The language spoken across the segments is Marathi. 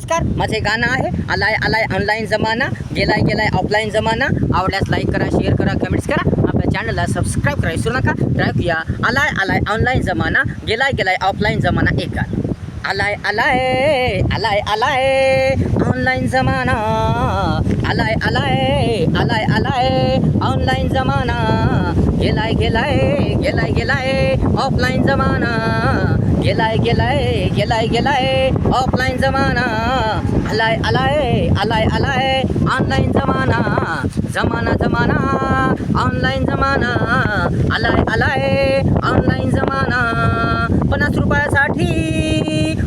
नमस्कार माझे गाणं आहे आलाय आलाय ऑनलाईन जमाना गेलाय गेलाय ऑफलाईन जमाना. आवडल्यास लाईक करा शेअर करा कमेंट्स करा. आपल्या चॅनलला सबस्क्राईब करा विसरू नका. ट्रॅक या आलाय आलाय ऑनलाईन जमाना गेलाय गेलाय ऑफलाईन जमाना एक गाणं. आलाय आलाय आलाय आलाय ऑनलाईन जमाना. आलाय आलाय आलाय आलाय ऑनलाईन जमाना. गेलाय गेलाय गेलाय गेलाय ऑफलाईन जमाना. गेलाय गेलाय गेलाय गेलाय. ऑफलाईन जमाना. आलाय आलाय आलाय आलाय. ऑनलाईन जमाना. जमाना जमाना. ऑनलाईन जमाना. आलाय आलाय. ऑनलाईन जमाना. पन्नास रुपयासाठी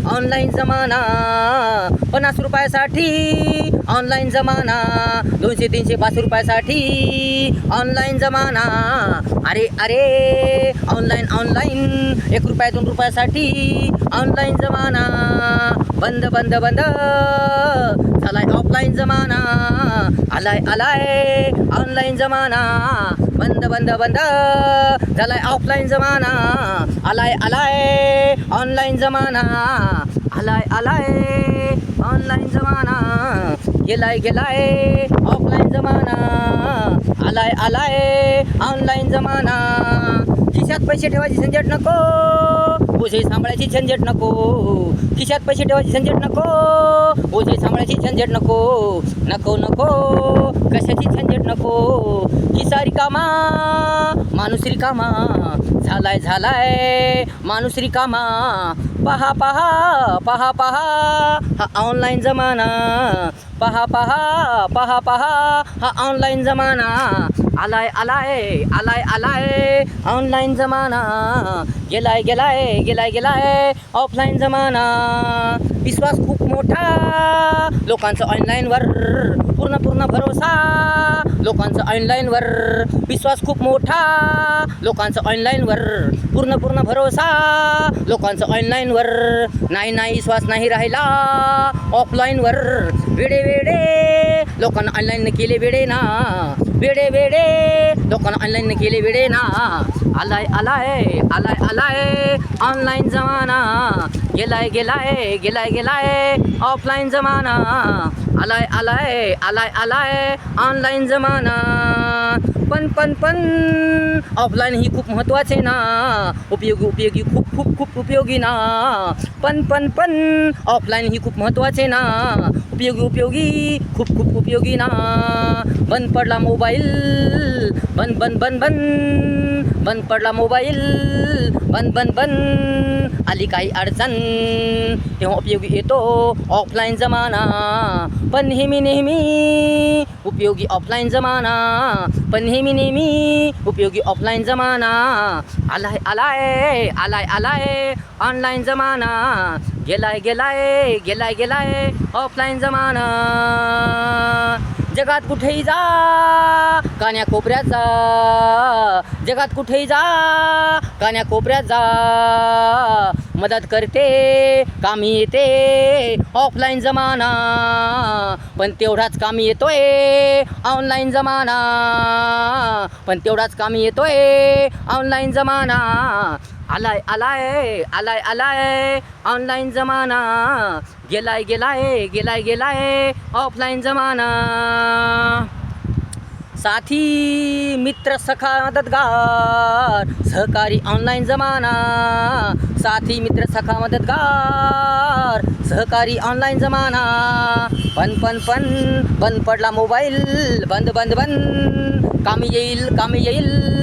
ऑनलाईन जमाना. पन्नास रुपयासाठी ऑनलाईन जमाना दोनशे तीनशे पाच रुपयासाठी ऑनलाईन जमाना. अरे अरे ऑनलाईन ऑनलाईन एक रुपया दोन रुपयासाठी ऑनलाईन जमाना. बंद बंद बंद. झालाय ऑफलाईन जमाना. आलाय आलाय ऑनलाईन जमाना. बंद बंद बंद. झालाय ऑफलाईन जमाना. आलाय आलाय ऑनलाईन जमाना. आलाय आलाय ऑनलाईन जमाना. गेलाय गेलाय ऑफलाईन जमाना. आलाय आलाय ऑनलाईन जमाना. खिशात पैसे ठेवायची झंझट नको. ओझे सांभाळायची झंझट नको. खिशात पैसे ठेवायची झंझट नको. ओझे सांभाळायची झंझट नको. नको नको. कशाची झंझट नको? खिसा रिकामा माणूस रिकामा. झालाय झालाय. माणूस रिकामा. पहा पहा पहा पहा. हा ऑनलाईन जमाना. पहा पहा पहा पहा. हा ऑनलाईन जमाना. आलाय आलाय आलाय आलाय. ऑनलाईन जमाना. गेलाय गेलाय गेलाय गेलाय. ऑफलाईन जमाना. विश्वास खूप मोठा. लोकांचं ऑनलाईनवर पूर्ण पूर्ण भरोसा. लोकांचं ऑनलाईनवर विश्वास खूप मोठा. लोकांचं ऑनलाईनवर पूर्ण पूर्ण भरोसा. लोकांचं ऑनलाईनवर नाही नाही विश्वास नाही राहिला. ऑफलाईनवर वेडे वेडे. लोकांना ऑनलाईन केले वेडे ना. वेडे वेडे. लोकांना ऑनलाईन केले वेडे ना. आलाय आलाय आलाय आलाय. ऑनलाईन जमाना. गेलाय गेलाय गेलाय गेलाय. ऑफलाईन जमाना. आलाय आलाय आलाय आलाय ऑनलाईन जमाना. पण पण पण ऑफलाईन ही खूप महत्त्वाचे ना. उपयोगी उपयोगी खूप खूप खूप उपयोगी ना. पण पण पण ऑफलाईन ही खूप महत्त्वाचे ना. उपयोगी उपयोगी खूप खूप उपयोगी ना. बंद पडला मोबाईल बंद बंद बंद बंद. बंद पडला मोबाईल बन बन बन आली काही अडचण. तेव्हा उपयोगी येतो ऑफलाईन जमाना. पण नेहमी नेहमी उपयोगी ऑफलाईन जमाना. पण नेहमी नेहमी उपयोगी ऑफलाईन जमाना. आलाय आलाय आलाय आलाय ऑनलाईन जमाना. गेलाय गेलाय गेलाय गेलाय ऑफलाईन जमाना. जगात कुठेही जा कान्या कोपऱ्यात जा. जगात कुठेही जा कान्या कोपऱ्यात जा. मदत करते कामी येते ऑफलाईन जमाना. पण तेवढाच कामी येतोय ऑनलाईन जमाना. पण तेवढाच कामी येतोय ऑनलाईन जमाना. आलाय आलाय आलाय आलाय. ऑनलाईन जमाना. गेलाय गेलाय गेलाय गेलाय. ऑफलाईन जमाना. साथी मित्र सखा मदतगार. सहकारी ऑनलाईन जमाना. साथी मित्र सखा मदतगार. सहकारी ऑनलाईन जमाना. पण पण पण बंद पडला मोबाईल. बंद बंद बंद. कामी येईल कामी येईल.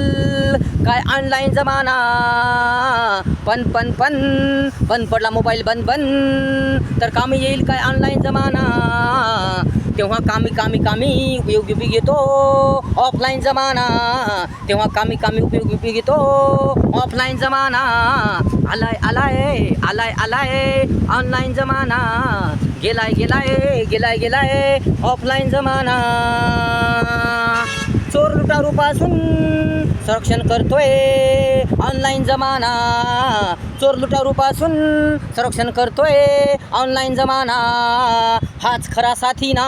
काय ऑनलाईन जमाना? पण पण पण बंद पडला मोबाईल बंद बंद. तर कामी येईल काय ऑनलाईन जमाना? तेव्हा कामी कामी कामी उपयोगी उपयोग येतो ऑफलाईन जमाना. तेव्हा कामी कामी उपयोगी उपयोग येतो ऑफलाईन जमाना. आलाय आलाय आलाय आलाय ऑनलाईन जमाना. गेलाय गेलाय गेलाय गेलाय ऑफलाईन जमाना. चोर लुटारूपासून संरक्षण करतोय ऑनलाईन जमाना. चोर लुटारूपासून संरक्षण करतोय ऑनलाईन जमाना. हाच खरा साथी ना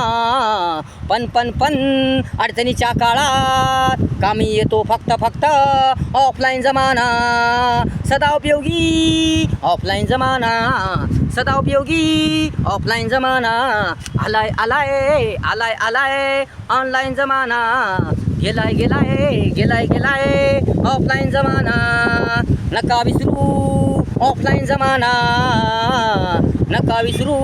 पण पण पण अडचणीच्या काळात कामी येतो फक्त फक्त ऑफलाईन जमाना. सदा उपयोगी ऑफलाईन जमाना. सदा उपयोगी ऑफलाईन जमाना. आलाय आलाय आलाय आलाय ऑनलाईन जमाना. गेलाय गेलाय गेलाय गेलाय. ऑफलाईन जमाना. नका विसरू. ऑफलाईन जमाना. नका विसरू.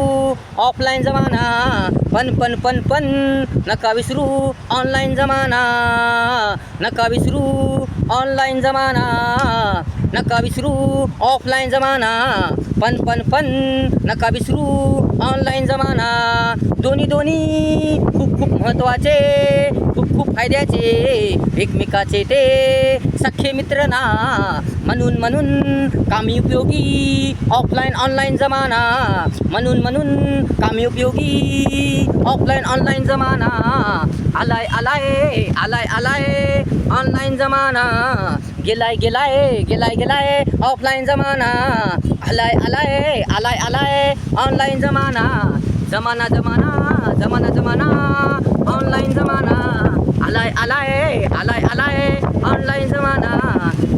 ऑफलाईन जमाना. पण पण पण पण. नका विसरू. ऑनलाईन जमाना. नका विसरू. ऑनलाईन जमाना. नका विसरू. ऑफलाईन जमाना. पण पण पण. नका विसरू. ऑनलाईन जमाना. दोन्ही दोन्ही खूप खूप महत्त्वाचे खूप खूप फायद्याचे एकमेकाचे ते. सख्खे मित्र ना म्हणून म्हणून कामी उपयोगी ऑफलाईन ऑनलाईन जमाना. म्हणून म्हणून कामी उपयोगी ऑफलाईन ऑनलाईन जमाना. आलाय आलाय आलाय आलाय ऑनलाईन जमाना. गेलाय गेलाय गेलाय गेलाय ऑफलाईन जमाना. आलाय आलाय आलाय आलाय ऑनलाईन जमाना. जमाना जमाना. जमाना जमाना ऑनलाईन जमाना. आलाय आलाय आलाय आलाय ऑनलाईन जमाना.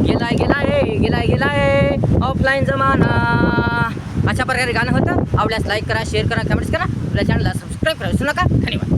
गेलाय गेलाय गेलाय गेलाय ऑफलाईन जमाना. अशा प्रकारे गाणं होतं. आवडल्यास लाईक करा शेअर करा कमेंट्स करा. आपल्या चॅनलला सबस्क्राईब करा विसरू नका. धन्यवाद.